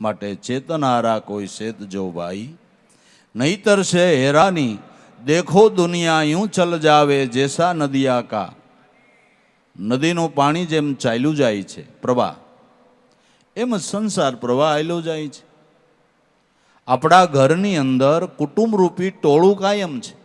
માટે ચેતનારા કોઈ શેત જો ભાઈ નહીતર છે હેરાની, દેખો દુનિયા યું ચલ જાવે જેસા નદિયા કા. નદીનું પાણી જેમ ચાલ્યું જાય છે પ્રવાહ એમ સંસાર પ્રવાહ આવેલો જાય છે. આપણા ઘરની અંદર કુટુંબરૂપી ટોળું કાયમ છે.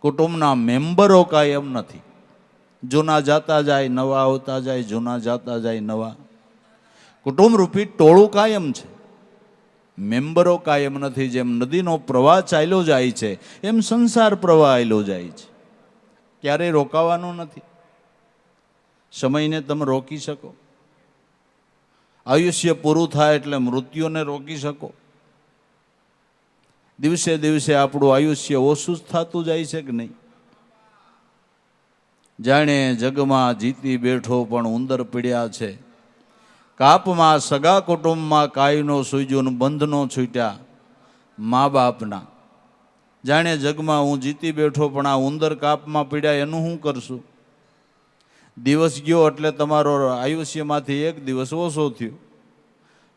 કુટુંબના મેમ્બરો કાયમ નથી. જૂના જાતા જાય, નવા આવતા જાય, જૂના જાતા જાય, નવા. કુટુંબરૂપી ટોળું કાયમ છે. મેમ્બરો કાયમ નથી, જેમ નદીનો પ્રવાહ ચાલ્યો જાય છે, એમ સંસાર પ્રવાહ આવેલો જાય છે. ક્યારેય રોકાવાનો નથી. સમયને તમે રોકી શકો. આયુષ્ય પૂરું થાય એટલે મૃત્યુને રોકી શકો. દિવસે દિવસે આપણું આયુષ્ય ઓછું થતું જાય છે કે નહીં? જાણે જગમાં જીતી બેઠો પણ ઉંદર પીડ્યા છે. કાપમાં સગા કુટુંબમાં કાયનો સૂજ્યો બંધનો છૂટ્યા મા બાપના. જાણે જગમાં હું જીતી બેઠો પણ આ ઉંદર કાપમાં પીડ્યા, એનું શું કરશું? દિવસ ગયો એટલે તમારો આયુષ્યમાંથી એક દિવસ ઓછો થયો.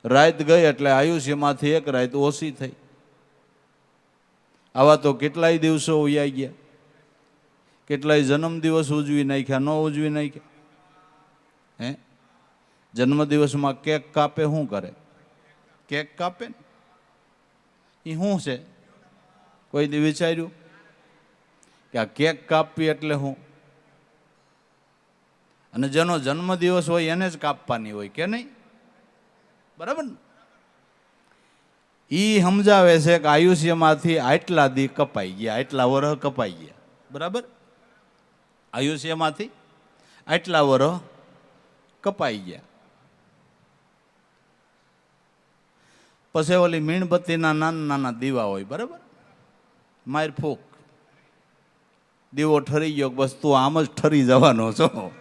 રાત ગઈ એટલે આયુષ્યમાંથી એક રાત ઓછી થઈ. આવા તો કેટલાય દિવસો ઉયા ગયા. કેટલાય જન્મદિવસ ઉજવી નાખ્યા, ન ઉજવી નાખ્યા. હે? જન્મદિવસમાં કેક કાપે શું કરે? કેક કાપે ને? એ શું છે? કોઈ દી વિચાર્યું? કે આ કેક કાપવી એટલે હું? અને જેનો જન્મદિવસ હોય એને જ કાપવાની હોય કે નહીં? બરાબર ને? એ સમજાવે છે કે આયુષ્યમાંથી આટલા દી કપાઈ ગયા, આટલા વરહ કપાઈ ગયા. બરાબર? આયુષ્યમાંથી આટલા વરહ કપાઈ ગયા. પછી ઓલી મીણબત્તીના નાના નાના દીવા હોય, બરાબર? માર ફૂક. દીવો ઠરી ગયો બસ તું આમ જ ઠરી જવાનો છો.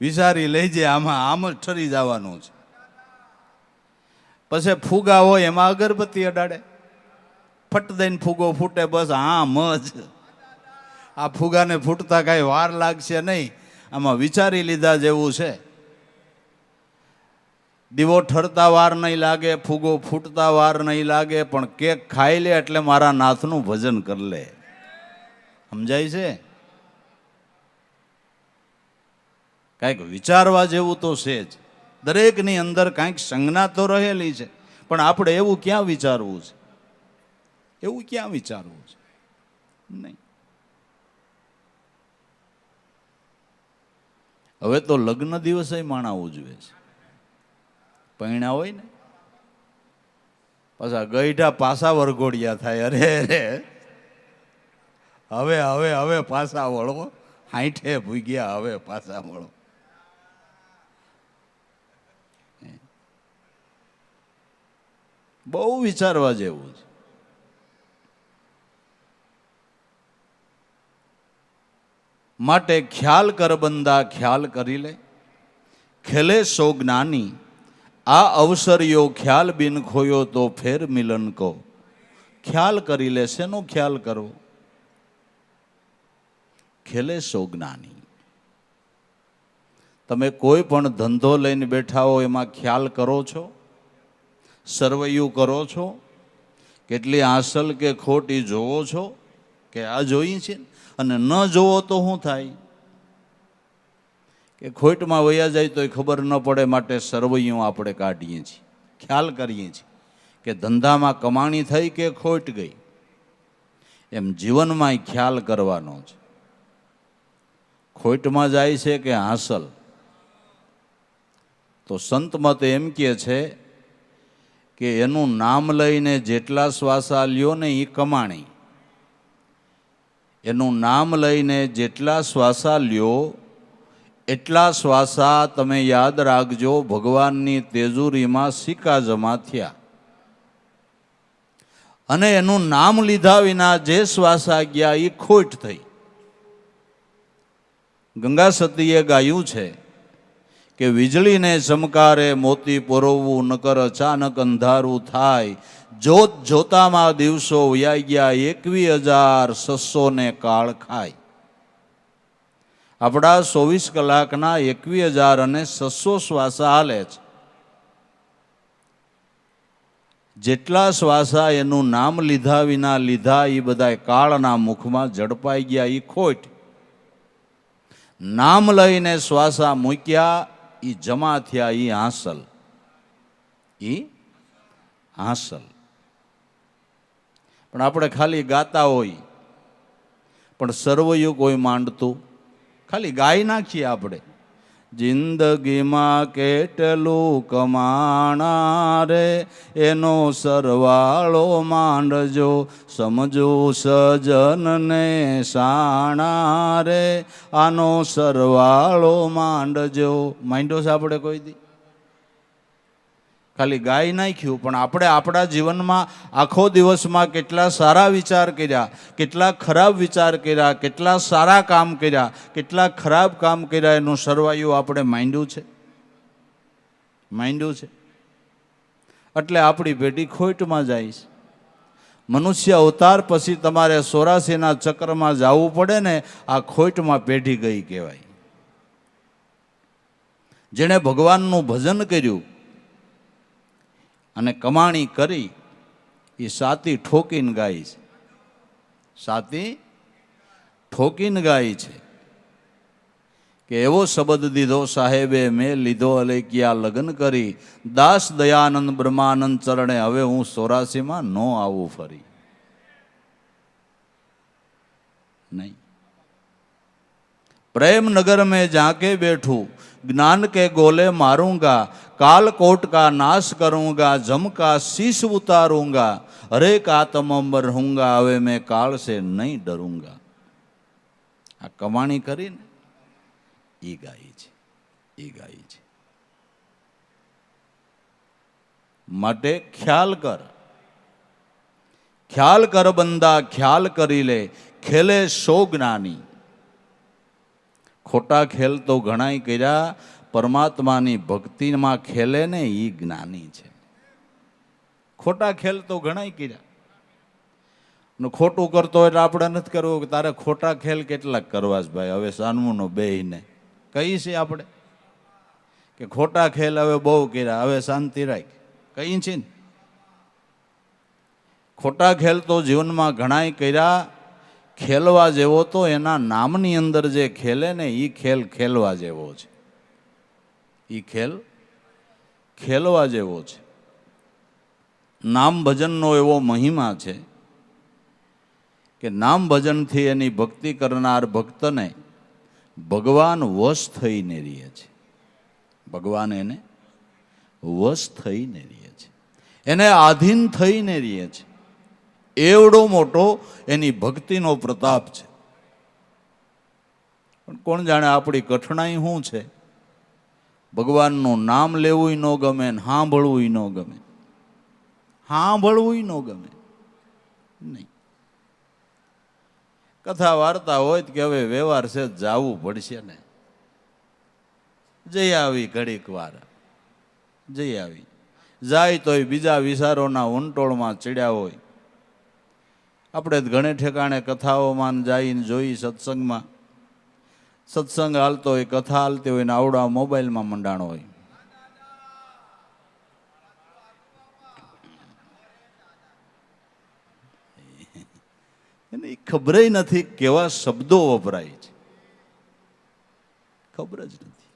વિચારી લેજે આમાં, આમ જ ઠરી જવાનું છે. પછી ફુગા હોય એમાં અગરબત્તી અડાડે. ફટ દઈને ફુગો ફૂટે બસ આમ જ. આ ફુગાને ફૂટતા કાંઈ વાર લાગશે નહીં. આમાં વિચારી લીધા જેવું છે. દીવો ઠરતા વાર નહીં લાગે, ફુગો ફૂટતા વાર નહીં લાગે, પણ કેક ખાઈ લે એટલે મારા નાથનું ભજન કરી લે. સમજાય છે? કાંઈક વિચારવા જેવું તો છે જ. દરેકની અંદર કાંઈક સંજ્ઞા તો રહેલી છે. પણ આપણે એવું ક્યાં વિચારવું છે? એવું ક્યાં વિચારવું છે? નહીં. હવે તો લગ્ન દિવસે માણા ઉજવે છે. પૈણા હોય ને, પાછા ગઈઢા પાસા વરઘોડિયા થાય. અરે અરે. હવે હવે હવે પાસા વળો. હાઈઠે ભૂગ્યા હવે પાસા વળો. બહુ વિચારવા જેવું છે. માટે ખ્યાલ કરબંદા ખ્યાલ કરી લે. ખેલે સો જ્ઞાની આ અવસરિયો ખ્યાલ બિન ખોયો તો ફેર મિલન કહો. ખ્યાલ કરી લે શેનો ખ્યાલ કરો ખેલે સો જ્ઞાની. તમે કોઈ પણ ધંધો લઈને બેઠા હો એમાં ખ્યાલ કરો છો? સરવૈયું કરો છો? કેટલી હાંસલ કે ખોટી જોવો છો? કે આ જોઈ છે? અને ન જોવો તો શું થાય? કે ખોટમાં વયા જાય તો ખબર ન પડે માટે સરવૈયું આપણે કાઢીએ છીએ. ખ્યાલ કરીએ છીએ કે ધંધામાં કમાણી થઈ કે ખોટ ગઈ. એમ જીવનમાં ખ્યાલ કરવાનો છે. ખોટમાં જાય છે કે હાંસલ? તો સંત મત એમ કહે છે કે એનું નામ લઈને જેટલા શ્વાસા લ્યો ને એ કમાણી. એનું નામ લઈને જેટલા શ્વાસા લ્યો એટલા શ્વાસા તમે યાદ રાખજો, ભગવાનની તેજુરીમાં સિક્કા જમા થયા. અને એનું નામ લીધા વિના જે શ્વાસા ગયા એ ખોટ થઈ. ગંગા સતીએ ગાયું છે કે વીજળીને ચમકારે મોતી પરોવવું નકર અચાનક અંધારું થાય. જોત જોતામાં દિવસો વ્યાઈ ગયા એકવી હજાર ને કાળ ખાય. આપણા ચોવીસ કલાકના એકવીસ હજાર અને છસો શ્વાસા હાલે છે. જેટલા શ્વાસા એનું નામ લીધા વિના લીધા એ બધા કાળના મુખમાં ઝડપાઈ ગયા એ ખોટ. નામ લઈને શ્વાસા મૂક્યા એ જમા થયા એ હાંસલ. એ હાંસલ. પણ આપણે ખાલી ગાતા હોય. પણ સર્વયુગ કોઈ માંડતું. ખાલી ગાઈ નાખીએ આપણે. જિંદગીમાં કેટલું કમાણા રે એનો સરવાળો માંડજો, સમજો સજનને સાણા રે આનો સરવાળો માંડજો. માંડ્યો છે આપણે કોઈ દી? ખાલી ગાય નાખ્યું પણ આપણે આપણા જીવનમાં આખો દિવસમાં કેટલા સારા વિચાર કર્યા, કેટલા ખરાબ વિચાર કર્યા, કેટલા સારા કામ કર્યા, કેટલા ખરાબ કામ કર્યા, એનું સરવાયું આપણે માંડ્યું છે? માંડ્યું છે. એટલે આપણી પેઢી ખોટમાં જાય છે. મનુષ્ય અવતાર પછી તમારે સોરાસીના ચક્રમાં જવું પડે ને, આ ખોટમાં પેઢી ગઈ કહેવાય. જેણે ભગવાનનું ભજન કર્યું અને કમાણી કરી, એ સાતી ઠોકીને ગાય છે. સાતી ઠોકીને ગાય છે. કે એવો શબ્દ દીધો, સાહેબે, મેં લીધો અલેકિયા લગ્ન કરી. દાસ દયાનંદ બ્રહ્માનંદ ચરણે હવે હું ચોરાસીમાં ન આવું ફરી. નહીં. પ્રેમનગર મેં જાકે બેઠું. ज्ञान के गोले मारूंगा कालकोट का नाश करूंगा, जम का शीश उतारूंगा हरेक आत्म रहूंगा હવે મેં કાળ સે નહીં ડરૂંગા આ કમાણી કરીને એ ગાય છે એ ગાય છે માટે ખ્યાલ કર ખ્યાલ કર બંદા ખ્યાલ કરી લે ખેલે સો જ્ઞાની ખોટા ખેલ તો ઘણાય કર્યા, પરમાત્માની ભક્તિમાં ખેલે ને એ જ્ઞાની છે. ખોટા ખેલ તો ઘણાય કર્યા. ને ખોટું કરતો એટલે આપણે નથી કરવું કે તારે ખોટા ખેલ કેટલાક કરવા છે ભાઈ, હવે સાનમુનો બેહીને કહીએ છીએ આપણે? કે ખોટા ખેલ હવે બહુ કર્યા, હવે શાંતિ રાખ. કહીએ છીએ ને? ખોટા ખેલ તો જીવનમાં ઘણાય કર્યા ખેલવા જેવો તો એના નામની અંદર જે ખેલે ને એ ખેલ ખેલવા જેવો છે. એ ખેલ ખેલવા જેવો છે. નામ ભજનનો એવો મહિમા છે કે નામ ભજનથી એની ભક્તિ કરનાર ભક્તને ભગવાન વશ થઈને રહે છે. ભગવાન એને વશ થઈને રહે છે. એને આધીન થઈને રહે છે. એવડો મોટો એની ભક્તિનો પ્રતાપ છે. પણ કોણ જાણે આપણી કઠણાઈ શું છે? ભગવાનનું નામ લેવું ન ગમે ને સાંભળવું ન ગમે. સાંભળવું ન ગમે. નહીં. કથા વાર્તા હોય કે હવે વ્યવહાર છે, જાવું પડશે ને. જઈ આવી ઘડીક વાર. જઈ આવી. જાય તોય બીજા વિચારોના ઉંટોળમાં ચડ્યા હોય. આપણે ઘણે ઠેકાણે કથાઓમાં જઈને જોઈ સત્સંગમાં. સત્સંગ હાલતો હોય, કથા હાલતી હોય ને આવડા મોબાઈલમાં મંડાણો હોય. એને એ ખબર નથી કેવા શબ્દો વપરાય છે. ખબર જ નથી.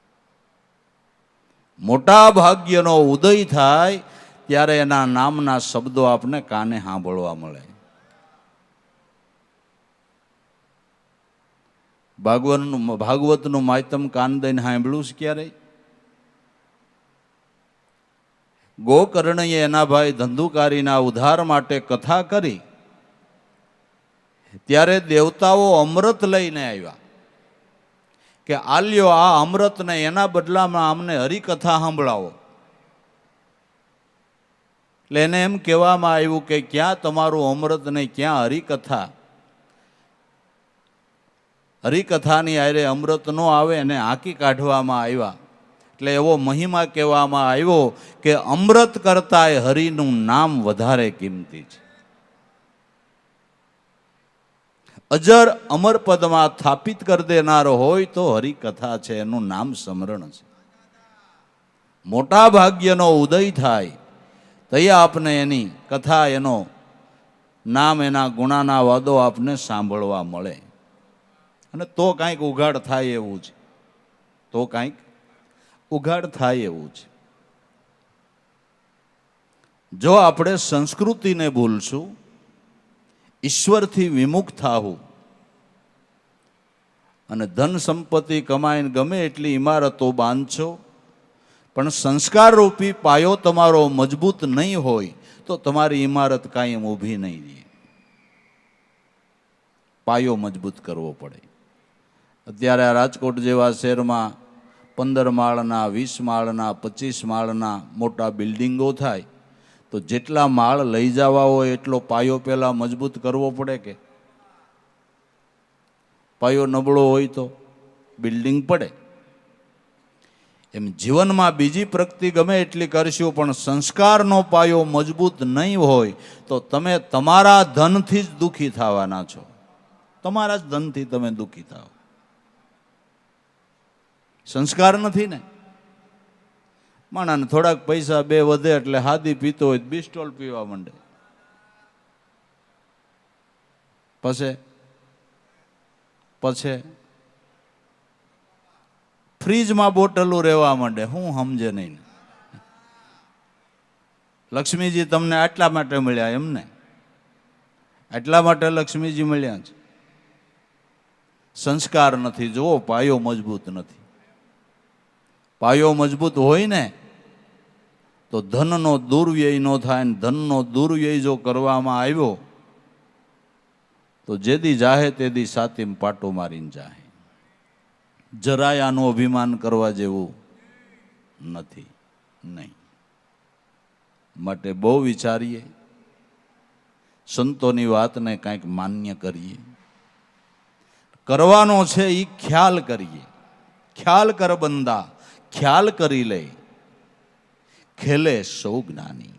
મોટા ભાગ્યનો ઉદય થાય ત્યારે એના નામના શબ્દો આપને કાને સાંભળવા મળે. ભાગવતનું ભાગવતનું માયતમ કાન દઈને સાંભળ્યું છે ક્યારે? ગોકર્ણએ એના ભાઈ ધંધુકારીના ઉદ્ધાર માટે કથા કરી. ત્યારે દેવતાઓ અમૃત લઈને આવ્યા. કે આલ્યો આ અમૃતને એના બદલામાં અમને હરિકથા સંભળાવો. એટલે એને એમ કહેવામાં આવ્યું કે ક્યાં તમારું અમૃત ને ક્યાં હરિકથા? હરિકથાની આરે અમૃત નો આવે એને હાંકી કાઢવામાં આવ્યા. એટલે એવો મહિમા કહેવામાં આવ્યો કે અમૃત કરતાંય હરિનું નામ વધારે કિંમતી છે. અજર અમર પદમાં સ્થાપિત કરી દેનારો હોય તો હરિકથા છે, એનું નામ સ્મરણ છે. મોટા ભાગ્યનો ઉદય થાય તૈયા આપને એની કથા એનો નામ એના ગુણાના વાદો આપને સાંભળવા મળે. અને તો કાંઈક ઉઘાડ થાય એવું છે તો કાંઈક ઉઘાડ થાય એવું છે જો આપણે સંસ્કૃતિને ભૂલશું, ઈશ્વરથી વિમુખ થાવું અને ધન સંપત્તિ કમાઈને ગમે એટલી ઇમારતો બાંધશો, પણ સંસ્કારરૂપી પાયો તમારો મજબૂત નહીં હોય, તો તમારી ઇમારત કાયમ ઊભી નહીં રહે. પાયો મજબૂત કરવો પડે. અત્યારે આ રાજકોટ જેવા શહેરમાં પંદર માળના, વીસ માળના, પચીસ માળના મોટા બિલ્ડિંગો થાય, તો જેટલા માળ લઈ જવા હોય એટલો પાયો પહેલાં મજબૂત કરવો પડે કે? પાયો નબળો હોય તો બિલ્ડિંગ પડે. એમ જીવનમાં બીજી પ્રગતિ ગમે એટલી કરશો, પણ સંસ્કારનો પાયો મજબૂત નહીં હોય, તો તમે તમારા ધનથી જ દુઃખી થવાના છો. તમારા જ ધનથી તમે દુઃખી થાવ. સંસ્કાર નથી ને. માણાને થોડાક પૈસા બે વધે એટલે હાદી પીતો હોય બિસ્ટોલ પીવા માંડે. પછી? પછી? ફ્રીજમાં બોટલો રહેવા માંડે. હું સમજે નહીં. લક્ષ્મીજી તમને આટલા માટે મળ્યા એમને એટલા માટે લક્ષ્મીજી મળ્યા છે? સંસ્કાર નથી. જુઓ, પાયો મજબૂત નથી. પાયો મજબૂત હોય ને, તો ધનનો દુર્વ્યય ન થાય ને ધનનો દુર્વ્યય જો કરવામાં આવ્યો, તો જેદી જાહે તેદી સાતીમ પાટો મારીને જાહે. જરાય આનું અભિમાન કરવા જેવું નથી, નહીં. માટે બહુ વિચારીએ, સંતોની વાતને કાંઈક માન્ય કરીએ. કરવાનો છે એ ખ્યાલ કરીએ. ખ્યાલ કર બંદા. ખ્યાલ કરી લે ખેલે સૌ જ્ઞાની.